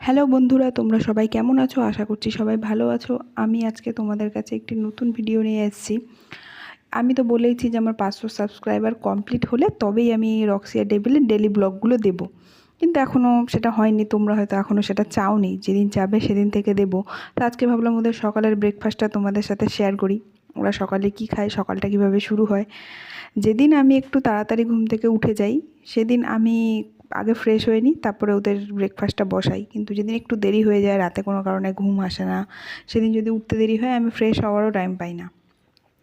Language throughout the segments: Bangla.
হ্যালো বন্ধুরা, তোমরা সবাই কেমন আছো? আশা করছি সবাই ভালো আছো। আমি আজকে তোমাদের কাছে একটি নতুন ভিডিও নিয়ে এসেছি। আমি তো বলেইছি যে আমার পাঁচশো সাবস্ক্রাইবার কমপ্লিট হলে তবেই আমি রক্সিয়া ডেভিলের ডেলি ব্লগগুলো দেবো। কিন্তু এখনও সেটা হয়নি, তোমরা হয়তো এখনও সেটা চাওনি। যেদিন যাবে সেদিন থেকে দেবো। তো আজকে ভাবলাম ওদের সকালের ব্রেকফাস্টটা তোমাদের সাথে শেয়ার করি। ওরা সকালে কি খায়, সকালটা কীভাবে শুরু হয়? যেদিন আমি একটু তাড়াতাড়ি ঘুম থেকে উঠে যাই, সেদিন আমি আগে ফ্রেশ হয়ে নিই তারপরে ওদের ব্রেকফাস্টটা বসাই। কিন্তু যেদিন একটু দেরি হয়ে যায়, রাতে কোনো কারণে ঘুম আসে না। সেদিন যদি উঠতে দেরি হয়, আমি ফ্রেশ হওয়ারও টাইম পাই না।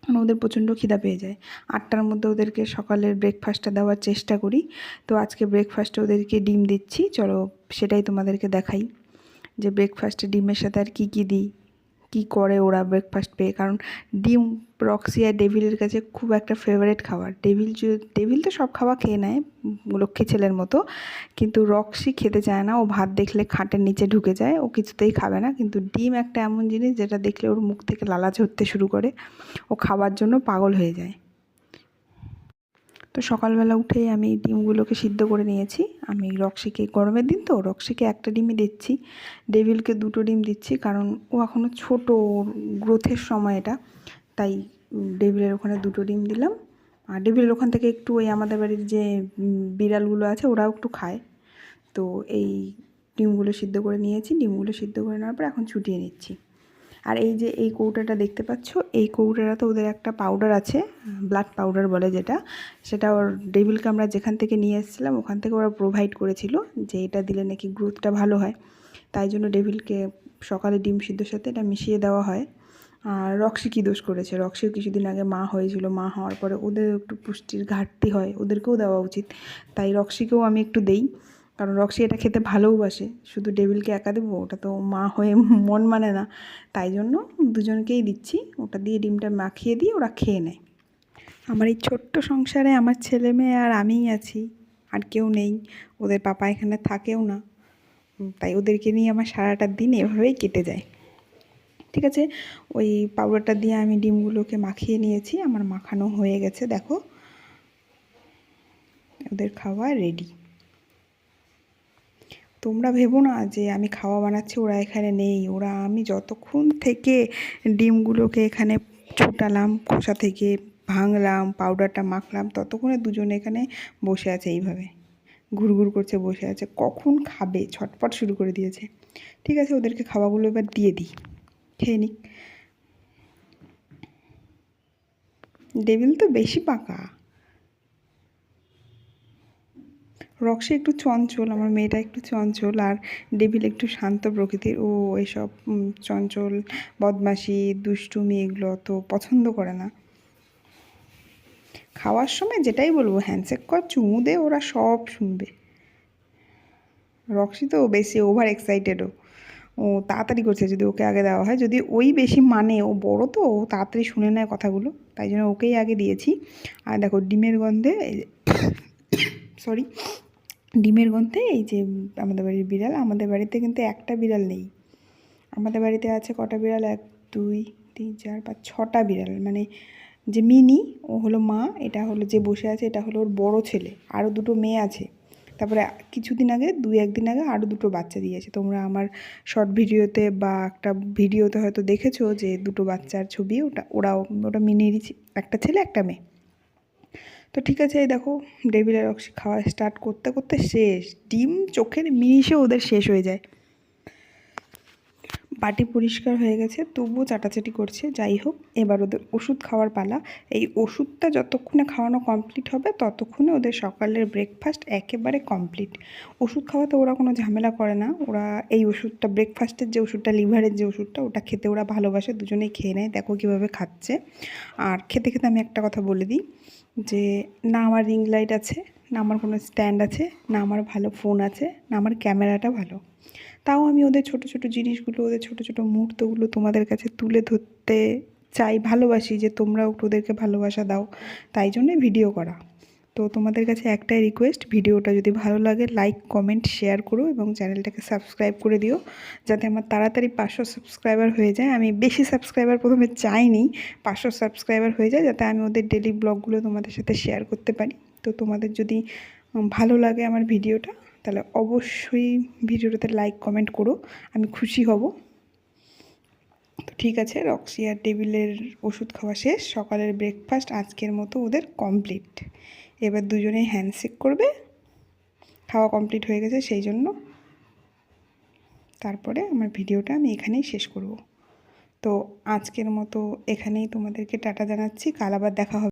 কারণ ওদের প্রচণ্ড খিদা পেয়ে যায়। আটটার মধ্যে ওদেরকে সকালের ব্রেকফাস্টটা দেওয়ার চেষ্টা করি। তো আজকে ব্রেকফাস্টে ওদেরকে ডিম দিচ্ছি। চলো সেটাই তোমাদেরকে দেখাই যে ব্রেকফাস্টে ডিমের সাথে আর কী কী দিই। কী করে ওরা ব্রেকফাস্ট পেয়ে। কারণ ডিম, রক্সি আর ডেভিলের কাছে খুব একটা ফেভারেট খাবার। ডেভিল ডেভিল তো সব খাবার খেয়ে নেয়, লক্ষ্মী ছেলের মতো। কিন্তু রক্সি খেতে চায় না। ও ভাত দেখলে খাটের নিচে ঢুকে যায়। ও কিছুতেই খাবে না। কিন্তু ডিম একটা এমন জিনিস যেটা দেখলে ওর মুখ থেকে লালা ঝরতে শুরু করে। ও খাবার জন্য পাগল হয়ে যায়। তো সকালবেলা উঠেই আমি ডিমগুলোকে সিদ্ধ করে নিয়েছি। আমি রক্সিকে, গরমের দিন তো, রক্সিকে একটা ডিমই দিচ্ছি। ডেভিলকে দুটো ডিম দিচ্ছি, কারণ ও এখনও ছোটো গ্রোথের সময় এটা। তাই ডেভিলের ওখানে দুটো ডিম দিলাম। আর ডেভিলের ওখান থেকে একটু ওই আমাদের বাড়ির যে বিড়ালগুলো আছে, ওরাও একটু খায়। তো এই ডিমগুলো সিদ্ধ করে নিয়েছি। ডিমগুলো সিদ্ধ করে নেওয়ার পর এখন ছুটিয়ে নিচ্ছি। আর এই যে এই কৌটাটা দেখতে পাচ্ছ, এই কৌটাটা তো ওদের একটা পাউডার আছে ব্লাড পাউডার বলে যেটা, সেটা ওর ডেভিলকে আমরা যেখান থেকে নিয়ে এসেছিলাম, ওখান থেকে ওরা প্রোভাইড করেছিল যে এটা দিলে নাকি গ্রোথটা ভালো হয়। তাই জন্য ডেভিলকে সকালে ডিম সিদ্ধর সাথে এটা মিশিয়ে দেওয়া হয়। আর রক্সি কী দোষ করেছে? রক্সিও কিছুদিন আগে মা হয়েছিল, মা হওয়ার পরে ওদের একটু পুষ্টির ঘাটতি হয়, ওদেরকেও দেওয়া উচিত। তাই রক্সিকেও আমি একটু দেই। কারণ রক্সি এটা খেতে ভালোওবাসে শুধু ডেভিলকে একা দেবো, ওটা তো মা হয়ে মন মানে না। তাই জন্য দুজনকেই দিচ্ছি, ওটা দিয়ে ডিমটা মাখিয়ে দিয়ে ওরা খেয়ে নেয়। আমার এই ছোট্ট সংসারে আমার ছেলে মেয়ে আর আমিই আছি, আর কেউ নেই। ওদের পাপা এখানে থাকেও না। তাই ওদেরকে নিয়ে আমার সারাটা দিন এভাবেই কেটে যায়। ঠিক আছে? ওই পাউডারটা দিয়ে আমি ডিমগুলোকে মাখিয়ে নিয়েছি, আমার মাখানো হয়ে গেছে, দেখো। ওদের খাওয়া রেডি তোমরা ভেবো না যে আমি খাওয়া বানাচ্ছি, ওরা এখানে নেই। ওরা আমি যতক্ষণ থেকে ডিমগুলোকে এখানে ছুটালাম, খোসা থেকে ভাঙলাম, পাউডারটা মাখলাম, ততক্ষণে দুজনে এখানে বসে আছে এইভাবে। ঘুরঘুর করছে, বসে আছে। কখন খাবে? ছটপট শুরু করে দিয়েছে। ঠিক আছে, ওদেরকে খাওয়াগুলো এবার দিয়ে দিই। খেয়ে নিক। ডেভিল তো বেশি পাকা। রক্সি একটু চঞ্চল, আমার মেয়েটা একটু চঞ্চল আর ডেভিল একটু শান্ত প্রকৃতির। ও এসব চঞ্চল, বদমাশি, দুষ্টুমি এগুলো তো পছন্দ করে না। খাওয়ার সময় যেটাই বলব, হ্যান্ডশেক কর, চুমু দে, ওরা সব শুনবে। রক্সি তো বেশি ওভার এক্সাইটেডও ও। তাড়াতাড়ি করছে যদি ওকে আগে দেওয়া হয়। যদি ওই বেশি মানে ও বড় তো, ও তাড়াতাড়ি শুনে নেয় কথাগুলো। তাই জন্য ওকেই আগে দিয়েছি। আর দেখো, ডিমের গন্ধে সরি ডিমের গন্ধে এই যে আমাদের বাড়ির বিড়াল, আমাদের বাড়িতে কিন্তু একটা বিড়াল নেই। আমাদের বাড়িতে আছে কটা বিড়াল? এক, দুই, তিন, চার, পাঁচ, ছটা বিড়াল। মানে যে মিনি, ও হলো মা, এটা হলো যে বসে আছে, এটা হলো ওর বড় ছেলে। আরও দুটো মেয়ে আছে। তারপরে কিছুদিন আগে, দুই, একদিন আগে আরও দুটো বাচ্চা দিয়েছে তোমরা আমার শর্ট ভিডিওতে বা একটা ভিডিওতে হয়তো দেখেছ যে দুটো বাচ্চার ছবি, ওটা, ওরাও, ওটা মিনিরই একটা ছেলে, একটা মেয়ে। তো ঠিক আছে, এই দেখো ডেভিলের অক্সি খাওয়া স্টার্ট করতে করতে শেষ। ডিম চোখের মিনিশে ওদের শেষ হয়ে যায়। বাটি পরিষ্কার হয়ে গেছে, তবুও চাটাচাটি করছে। যাই হোক, এবার ওদের ওষুধ খাওয়ার পালা। এই ওষুধটা যতক্ষণে খাওয়ানো কমপ্লিট হবে, ততক্ষণে ওদের সকালের ব্রেকফাস্ট একেবারে কমপ্লিট ওষুধ খাওয়াতে ওরা কোনো ঝামেলা করে না। ওরা এই ওষুধটা ব্রেকফাস্টের যে ওষুধটা লিভারের যে ওষুধটা, ওটা খেতে ওরা ভালোবাসে, দুজনেই খেয়ে নেয়। দেখো কীভাবে খাচ্ছে। আর খেতে খেতে আমি একটা কথা বলে দিই, যে না আমার রিং লাইট আছে, না আমার কোনো স্ট্যান্ড আছে, না আমার ভালো ফোন আছে, না আমার ক্যামেরাটা ভালো। তাও আমি ওদের ছোট ছোট জিনিসগুলো, ওদের ছোট ছোট মুহূর্তগুলো তোমাদের কাছে তুলে ধরতে চাই, ভালোবাসি যে তোমরাও ওদেরকে ভালোবাসা দাও। তাই জন্যে ভিডিও করা। তো তোমাদের কাছে একটাই রিকোয়েস্ট ভিডিওটা যদি ভালো লাগে লাইক কমেন্ট শেয়ার করো এবং চ্যানেলটাকে সাবস্ক্রাইব করে দিও। যাতে আমার তাড়াতাড়ি পাঁচশো সাবস্ক্রাইবার হয়ে যায়। আমি বেশি সাবস্ক্রাইবার প্রথমে চাইনি, পাঁচশো সাবস্ক্রাইবার হয়ে যায় যাতে আমি ওদের ডেলি ব্লগগুলো তোমাদের সাথে শেয়ার করতে পারি। তো তোমাদের যদি ভালো লাগে আমার ভিডিওটা তাহলে অবশ্যই ভিডিওটাতে লাইক কমেন্ট করো, আমি খুশি হব। তো ঠিক আছে, রক্সি আর টেবিলের ওষুধ খাওয়া শেষ, সকালের ব্রেকফাস্ট আজকের মতো ওদের কমপ্লিট এবার দুজনেই হ্যান্ডশেক করবে, খাওয়া কমপ্লিট হয়ে গেছে সেই জন্য। তারপরে আমার ভিডিওটা আমি এখানেই শেষ করব। তো আজকের মতো এখানেই তোমাদেরকে টাটা জানাচ্ছি, কাল আবার দেখা হবে।